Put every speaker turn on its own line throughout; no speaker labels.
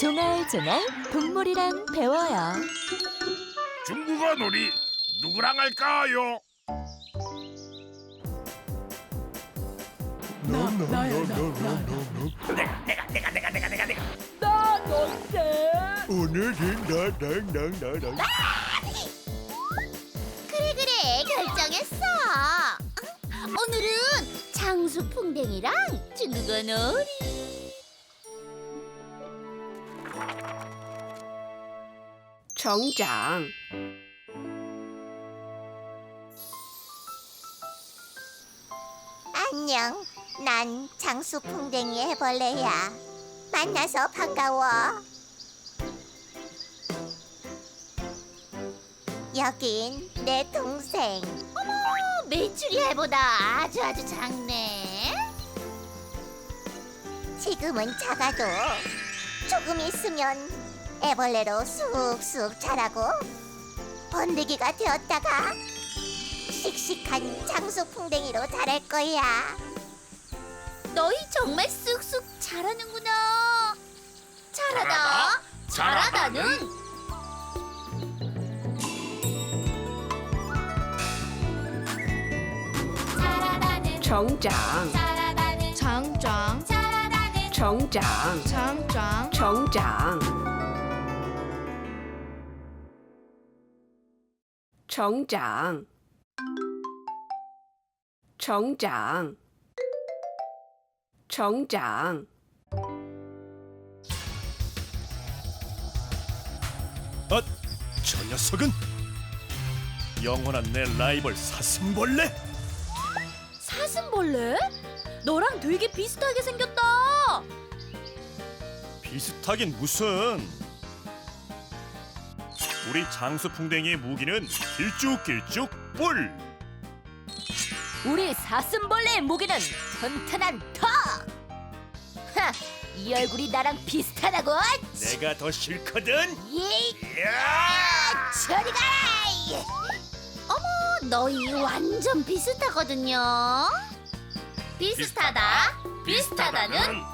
종알종알 동물이랑 배워요.
중국어 놀이 누구랑 할까요?
나 너세.
오늘은 나나나나나
그래 그래 결정했어. 오늘은 장수 풍뎅이랑 중국어 놀이.
정장
안녕. 난 장수풍뎅이 해벌레야. 만나서 반가워. 여긴 내 동생. 어머, 메추리알보다 아주 아주 작네. 지금은 작아도 조금 있으면 애벌레로 쑥쑥 자라고 번데기가 되었다가 씩씩한 장수 풍뎅이로 자랄 거야. 너희 정말 쑥쑥 자라는구나. 잘하다. 잘하다는. 잘하다는.
정장.
장장
정장.
장장.
정장 정장 정장 정장
어? 저 녀석은 영원한 내 라이벌 사슴벌레?
사슴벌레? 너랑 되게 비슷하게 생겼다.
비슷하긴 무슨 우리 장수풍뎅이의 무기는 길쭉길쭉 뿔
우리 사슴벌레의 무기는 튼튼한 턱. 하, 이 얼굴이 나랑 비슷하다고?
내가 더 싫거든
예,
야!
저리 가라! 어머, 너희 완전 비슷하거든요. 비슷하다. 비슷하다는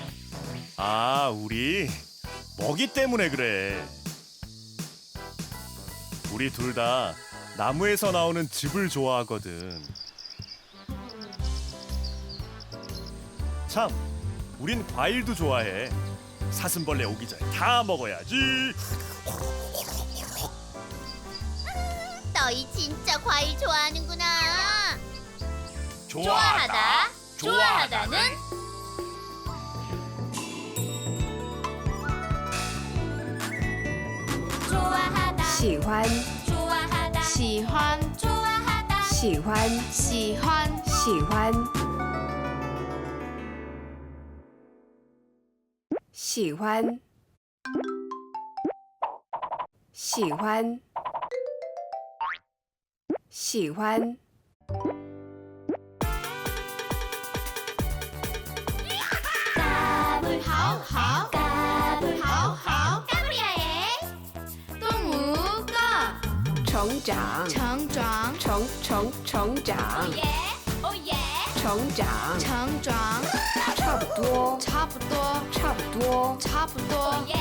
아, 우리 먹이 때문에 그래. 우리 둘 다 나무에서 나오는 즙을 좋아하거든. 참, 우린 과일도 좋아해. 사슴벌레 오기 전에 다 먹어야지.
너희 진짜 과일 좋아하는구나.
좋아하다.
좋아하다는
喜欢。
喜欢。
喜欢。
喜欢。
喜欢。喜欢。喜欢。喜欢。
喜
欢长。
成长。
成成成长。
哦耶哦耶
成长。
成长。
差不多。
差不多。
差不多。
差不多。
哦耶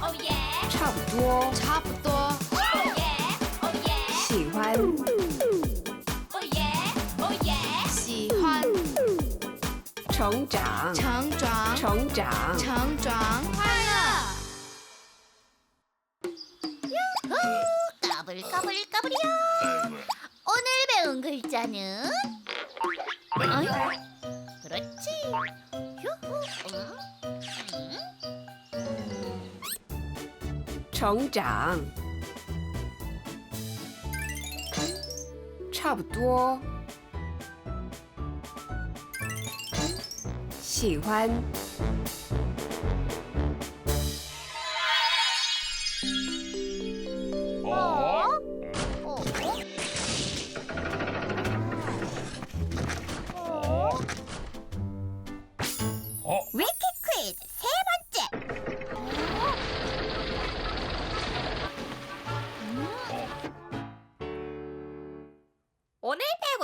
哦耶
差不多。
差不多。
哦耶哦耶
喜欢。
哦耶哦耶
喜欢。
成长。
成长。
成长。
成长。快乐。
까불 까불 까불이야 오늘 배운 글자는 어이? 그렇지 휴후 음.
成长，差不多， 喜欢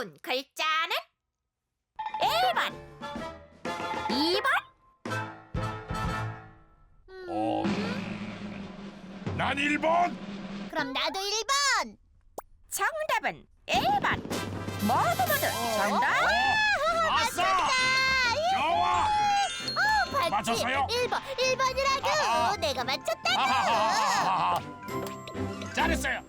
배운 글자는 1번, 2번,
어. 난 1번.
그럼 나도 1번.
정답은 1번. 모두 모두 정답.
아싸! 좋아.
봤지?
맞췄어요?
1번, 1번이라고.
아하.
내가 맞췄다고.
아하하하하. 잘했어요.